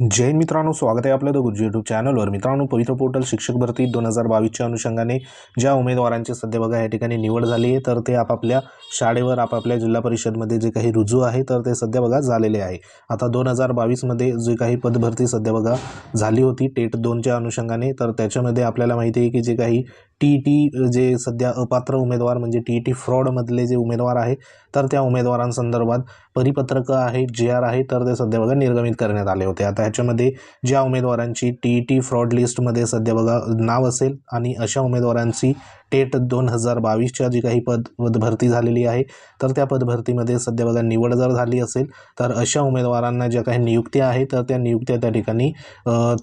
जय मित्रांनो स्वागत आहे आपलं द गुरुजी यूट्यूब चॅनलवर मित्रांनो पवित्र पोर्टल शिक्षक भरती दोन हजार बावीसच्या अनुषंगाने ज्या उमेदवारांची सध्या बघा या ठिकाणी निवड झाली आहे तर ते आपापल्या शाळेवर आपापल्या जिल्हा परिषदमध्ये जे काही रुजू आहे तर ते सध्या बघा झालेले आहे. आता दोन हजार बावीसमध्ये जे काही पदभरती सध्या बघा झाली होती टेट दोनच्या अनुषंगाने तर त्याच्यामध्ये आपल्याला माहिती आहे की जे काही टी टी जे सध्या अपात्र उमेदवार म्हणजे टी टी फ्रॉडमधले जे उमेदवार आहे तर त्या उमेदवारांसंदर्भात परिपत्रकं आहे जे आर आहे तर ते सध्या बघा निर्गमित करण्यात आले होते. आता ह्याच्यामध्ये ज्या उमेदवारांची टी टी फ्रॉड लिस्टमध्ये सध्या बघा नाव असेल आणि अशा उमेदवारांची टेट दोन हजार बावीसच्या जी काही पद पदभरती झालेली आहे तर त्या पदभरतीमध्ये सध्या बघा निवड जर झाली असेल तर अशा उमेदवारांना ज्या काही नियुक्त्या आहे तर त्या नियुक्त्या त्या ठिकाणी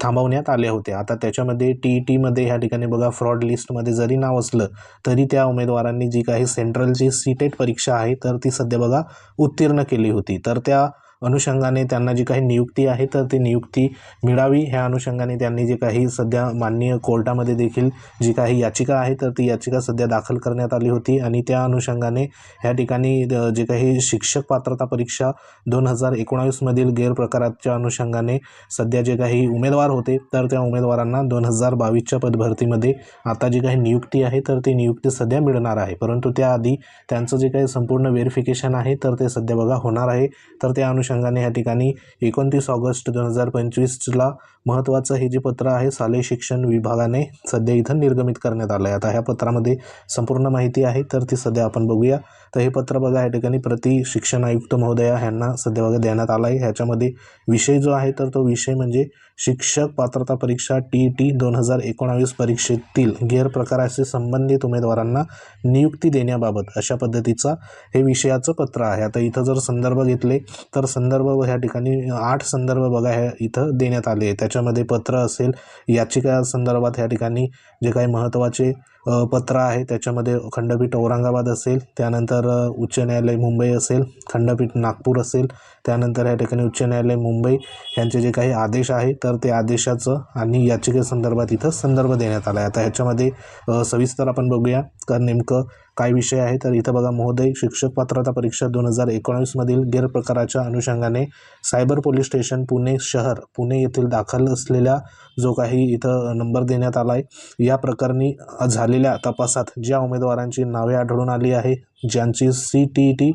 थांबवण्यात आल्या होत्या. आता त्याच्यामध्ये टी ई टीमध्ये ह्या ठिकाणी बघा फ्रॉड लिस्टमध्ये जरी नाव असलं तरी त्या उमेदवारांनी जी काही सेंट्रलची सी टेट परीक्षा आहे तर ती सध्या बघा उत्तीर्ण केली होती. तर त्या अनुषंगाने त्यांना जी काही नियुक्ती आहे तर ती नियुक्ती मिळावी. ह्या अनुषंगाने त्यांनी जे काही सध्या माननीय कोर्टामध्ये देखील जी काही याचिका आहे तर ती याचिका सध्या दाखल करण्यात आली होती. आणि त्या अनुषंगाने ह्या ठिकाणी जे काही शिक्षक पात्रता परीक्षा दोन हजार एकोणावीसमधील गैरप्रकाराच्या अनुषंगाने सध्या जे काही उमेदवार होते तर त्या उमेदवारांना दोन हजार बावीसच्या पदभरतीमध्ये आता जी काही नियुक्ती आहे तर ती नियुक्ती सध्या मिळणार आहे. परंतु त्याआधी त्यांचं जे काही संपूर्ण व्हेरिफिकेशन आहे तर ते सध्या बघा होणार आहे. तर त्या अनुषंगाने ह्या ठिकाणी एकोणतीस ऑगस्ट दोन हजार पंचवीसला महत्त्वाचं हे जे पत्र आहे शालेय शिक्षण विभागाने सध्या इथं निर्गमित करण्यात आलं आहे आता ह्या पत्रामध्ये संपूर्ण माहिती आहे तर ती सध्या आपण बघूया. तर हे पत्र बघा या ठिकाणी प्रति शिक्षण आयुक्त महोदया ह्यांना सध्या बघा देण्यात आलं आहे ह्याच्यामध्ये विषय जो आहे तर तो विषय म्हणजे शिक्षक पात्रता परीक्षा टी टी दोन हजार एकोणावीस परीक्षेतील गैरप्रकाराशी संबंधित उमेदवारांना नियुक्ती देण्याबाबत अशा पद्धतीचा हे विषयाचं पत्र आहे. आता इथं जर संदर्भ घेतले तर संदर्भ ह्या ठिकाणी आठ संदर्भ बघा ह्या इथं देण्यात आले आहे त्याच्यामध्ये पत्र असेल याचिका संदर्भात ह्या ठिकाणी जे काही महत्त्वाचे पत्र आहे. त्याच्यामध्ये खंडपीठ औरंगाबाद असेल त्यानंतर उच्च न्यायालय मुंबई असेल खंडपीठ नागपूर असेल त्यानंतर या ठिकाणी उच्च न्यायालय मुंबई यांचे जे काही आदेश आहे तर ते आदेशाचं आणि याचिकेसंदर्भात इथं संदर्भ देण्यात आला आहे आता ह्याच्यामध्ये सविस्तर आपण बघूया का नेमकं काय विषय आहे तर इथं बघा महोदय शिक्षक पात्रता परीक्षा दोन हजार एकोणावीसमधील गैरप्रकाराच्या अनुषंगाने सायबर पोलीस स्टेशन पुणे शहर पुणे येथील दाखल असलेल्या जो काही इथं नंबर देण्यात आला आहे या प्रकरणी झालेल्या तपासात ज्या उमेदवारांची नावे आढळून आली आहे ज्यांची सी टी ई टी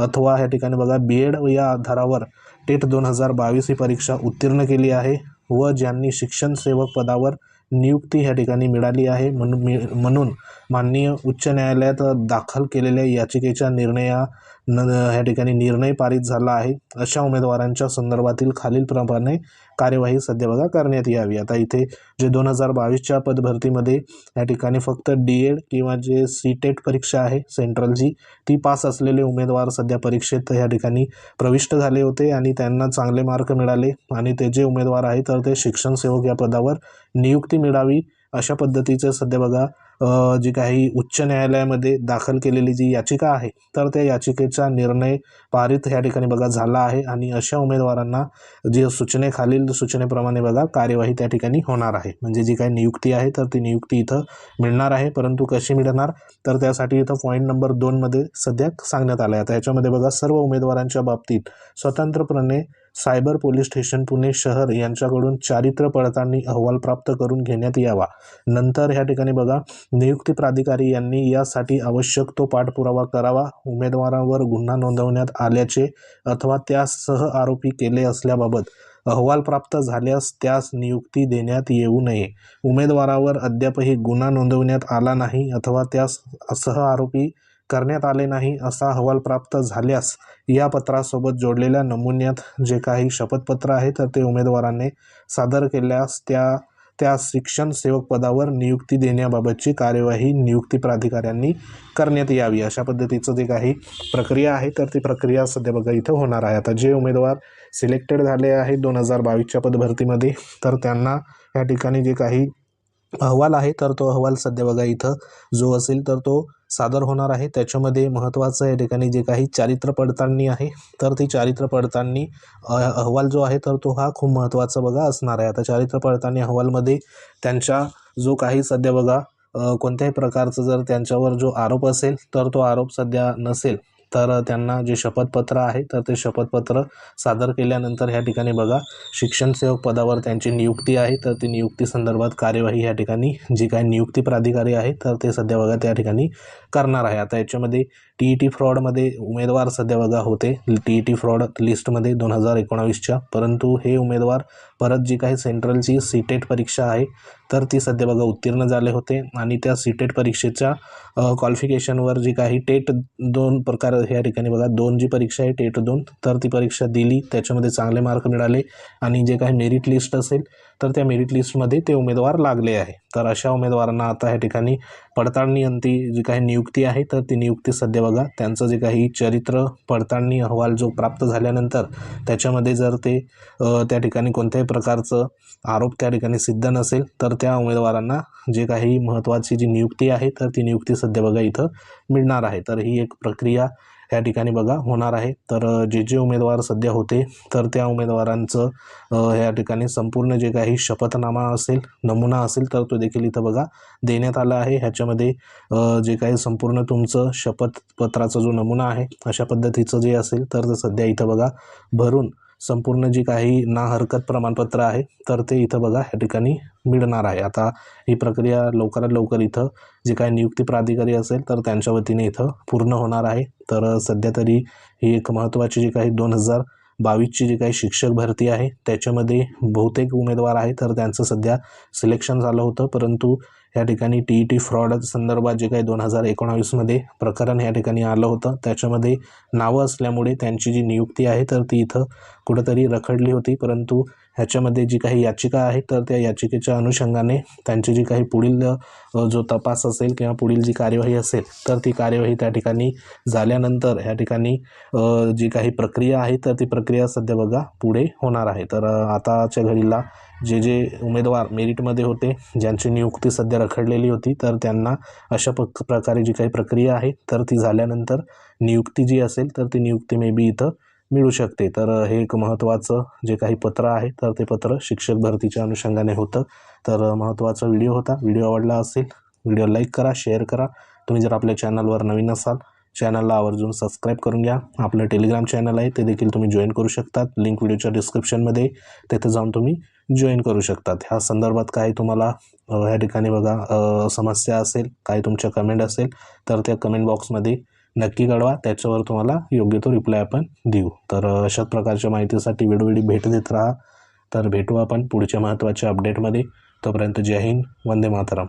अथवा ह्या ठिकाणी बघा बी एड या आधारावर टेट दोन हजार बावीस ही परीक्षा उत्तीर्ण केली आहे व ज्यांनी शिक्षण सेवक पदावर नियुक्ती ह्या ठिकाणी मिळाली आहे. म्हणून मी म्हणून माननीय उच्च न्यायालयात दाखल केलेल्या याचिकेच्या निर्णया न ह्या ठिकाणी निर्णय पारित झाला आहे. अशा उमेदवारांच्या संदर्भातील खालीलप्रमाणे कार्यवाही सध्या बघा करण्यात यावी. आता इथे जे दोन हजार बावीसच्या पदभरतीमध्ये या ठिकाणी फक्त डी एड किंवा जे सी टेट परीक्षा आहे सेंट्रलची ती पास असलेले उमेदवार सध्या परीक्षेत या ठिकाणी प्रविष्ट झाले होते आणि त्यांना चांगले मार्क मिळाले आणि ते जे उमेदवार आहे तर ते शिक्षण सेवक या पदावर नियुक्ती मिळावी अशा पद्धतीचं सध्या बघा जी काही उच्च न्यायालयामध्ये दाखल केलेली जी याचिका आहे तर त्या याचिकेचा निर्णय पारित ह्या ठिकाणी बघा झाला आहे आणि अशा उमेदवारांना जे सूचनेखालील सूचनेप्रमाणे बघा कार्यवाही त्या ठिकाणी होणार आहे. म्हणजे जी काही नियुक्ती आहे तर ती नियुक्ती इथं मिळणार आहे. परंतु कशी मिळणार तर त्यासाठी इथं पॉईंट नंबर दोनमध्ये सध्या सांगण्यात आलं आहे आता ह्याच्यामध्ये बघा सर्व उमेदवारांच्या बाबतीत स्वतंत्रपणे सायबर पोलीस स्टेशन पुणे शहर यांच्याकडून चारित्र्य पडताळणी अहवाल प्राप्त करून घेण्यात यावा. नंतर ह्या ठिकाणी बघा नियुक्ती प्राधिकारी यांनी यासाठी आवश्यक तो पाठपुरावा करावा. उमेदवारांवर गुन्हा नोंदवण्यात आल्याचे अथवा त्यासह आरोपी केले असल्याबाबत अहवाल प्राप्त झाल्यास त्यास नियुक्ती देण्यात येऊ नये. उमेदवारावर अद्यापही गुन्हा नोंदवण्यात आला नाही अथवा त्यास सह आरोपी करण्यात आले नाही असा अहवाल प्राप्त झाल्यास या पत्रासोबत जोडलेल्या नमुन्यात जे काही शपथपत्र आहे तर ते उमेदवाराने सादर केल्यास त्या त्या शिक्षण सेवक पदावर नियुक्ती देण्याबाबतची कार्यवाही नियुक्ती प्राधिकाऱ्यांनी करण्यात यावी. अशा पद्धतीचं जे काही प्रक्रिया आहे तर ती प्रक्रिया सध्या बघा इथं होणार आहे. आता जे उमेदवार सिलेक्टेड झाले आहे दोन हजार बावीसच्या पदभरतीमध्ये तर त्यांना या ठिकाणी जे काही अहवाल आहे तर तो अहवाल सध्या बघा इथं जो असेल तर तो सादर होणार आहे. त्याच्यामध्ये महत्त्वाचं या ठिकाणी जे काही चारित्र्य पडताळणी आहे तर ती चारित्र्य पडताळणी अहवाल जो आहे तर तो हा खूप महत्त्वाचा बघा असणार आहे. आता चारित्र्य पडताळणी अहवालमध्ये त्यांच्या जो काही सध्या बघा कोणत्याही प्रकारचं जर त्यांच्यावर जो आरोप असेल तर तो आरोप सध्या नसेल. तर त्यांना जे शपथपत्र आहे तर ते शपथपत्र सादर केल्यानंतर ह्या ठिकाणी बघा शिक्षण सेवक पदावर त्यांची नियुक्ती आहे. तर ती नियुक्ती संदर्भात कार्यवाही या ठिकाणी जी काही नियुक्ती प्राधिकारी आहे तर ते सध्या बघा त्या ठिकाणी करणार आहे. आता याच्यामध्ये टी ई टी फ्रॉडमध्ये उमेदवार सध्या बघा होते. टी ई टी फ्रॉड लिस्टमध्ये दोन हजार एकोणावीसच्या. परंतु हे उमेदवार परत जी काही सेंट्रलची सीटेट परीक्षा आहे तर ती सध्या बघा उत्तीर्ण झाले होते. आणि त्या सी टेट परीक्षेच्या क्वालिफिकेशनवर जी काही टेट दोन प्रकार ह्या ठिकाणी बघा दोन जी परीक्षा आहे टेट दोन तर ती परीक्षा दिली. त्याच्यामध्ये चांगले मार्क मिळाले. आणि जे काही मेरिट लिस्ट असेल तर त्या मेरिट लिस्टमध्ये ते उमेदवार लागले आहे. तर अशा उमेदवारांना आता ह्या ठिकाणी पडताळणी अंती जी काही नियुक्ती आहे तर ती नियुक्ती सध्या बघा त्यांचं जे काही चरित्र पडताळणी अहवाल जो प्राप्त झाल्यानंतर त्याच्यामध्ये जर ते त्या ठिकाणी कोणत्याही प्रकारचं आरोप त्या ठिकाणी सिद्ध नसेल तर त्या उमेदवारांना जे काही महत्त्वाची जी नियुक्ती आहे तर ती नियुक्ती सध्या बघा इथं मिळणार आहे. तर ही एक प्रक्रिया या ठिकाणी बघा होणार आहे. तर जे जे उमेदवार सध्या होते तर त्या उमेदवारांचं या ठिकाणी संपूर्ण जे काही शपथनामा असेल नमुना असेल तर तो देखील इथं बघा देण्यात आला आहे. ह्याच्यामध्ये जे काही संपूर्ण तुमचं शपथपत्राचा जो नमुना आहे अशा पद्धतीचं जे असेल तर ते सध्या इथं बघा भरून संपूर्ण जी काही ना हरकत प्रमाणपत्र आहे तर ते इथं बघा ह्या ठिकाणी मिळणार आहे. आता ही प्रक्रिया लवकरात लवकर इथं जे काही नियुक्ती प्राधिकारी असेल तर त्यांच्या वतीने इथं पूर्ण होणार आहे. तर सध्या तरी ही एक महत्त्वाची जी काही दोन हजार बावीसची जी काही शिक्षक भरती आहे त्याच्यामध्ये बहुतेक उमेदवार आहे तर त्यांचं सध्या सिलेक्शन झालं होतं. परंतु या ठिकाणी टी ई टी फ्रॉड संदर्भात जे काही दोन हजार एकोणावीसमध्ये प्रकरण या ठिकाणी आलं होतं त्याच्यामध्ये नावं असल्यामुळे त्यांची जी नियुक्ती आहे तर ती इथं कुठंतरी रखडली होती. परंतु ह्याच्यामध्ये जी काही याचिका आहे तर त्या याचिकेच्या अनुषंगाने त्यांची जी काही पुढील जो तपास असेल किंवा पुढील जी कार्यवाही असेल तर ती कार्यवाही त्या ठिकाणी झाल्यानंतर ह्या ठिकाणी जी काही प्रक्रिया आहे तर ती प्रक्रिया सध्या बघा पुढे होणार आहे. तर आताच्या घडीला जे जे उमेदवार मेरिटमध्ये होते ज्यांची नियुक्ती सध्या रखडलेली होती तर त्यांना अशा प प्रकारे जी काही प्रक्रिया आहे तर ती झाल्यानंतर नियुक्ती जी असेल तर ती नियुक्ती मे बी इथं मिळू शकते. तर हे एक महत्त्वाचं जे काही पत्र आहे तर ते पत्र शिक्षक भरतीच्या अनुषंगाने होतं. तर महत्त्वाचा व्हिडिओ होता. व्हिडिओ आवडला असेल व्हिडिओ लाईक करा शेअर करा. तुम्ही जर आपल्या चॅनलवर नवीन असाल चॅनलला आवर्जून सबस्क्राईब करून घ्या. आपलं टेलिग्राम चॅनल आहे ते देखील तुम्ही जॉईन करू शकतात. लिंक व्हिडिओच्या डिस्क्रिप्शनमध्ये तिथे जाऊन तुम्ही जॉईन करू शकतात. ह्या संदर्भात काही तुम्हाला ह्या ठिकाणी बघा समस्या असेल काही तुमच्या कमेंट असेल तर त्या कमेंट बॉक्समध्ये नक्की कळवा त्याच्यावर तुम्हाला योग्य तो रिप्लाय आपण देऊ. तर अशाच प्रकारच्या माहितीसाठी वेळोवेळी भेट देत राहा. तर भेटू आपण पुढच्या महत्त्वाच्या अपडेटमध्ये तोपर्यंत जय हिंद वंदे मातरम.